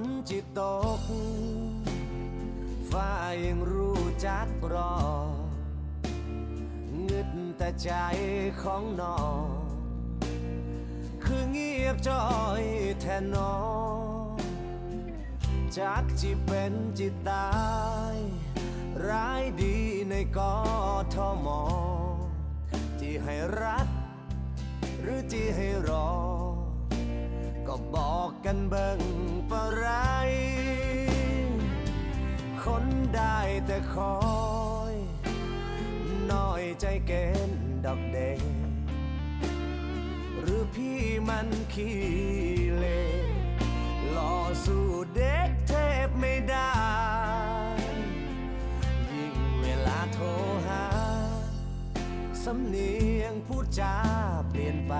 นจิตตก ฟ้ายังรู้จักรอเงึดแต่ใจของน้อง คือเงียบจอยแทนน้องจักจิเป็นจิตตาย ร้ายดีในกอทมที่ให้รัก หรือที่ให้ กันเบิ่งปะไร คนได้แต่คอยน้อยใจเกณฑ์ดอกเด็หรือพี่มันขี้เละหล่อสู้เด็กเทพไม่ได้ ยิ่งเวลาโทรหา สำเนียงพูดจาเปลี่ยนไป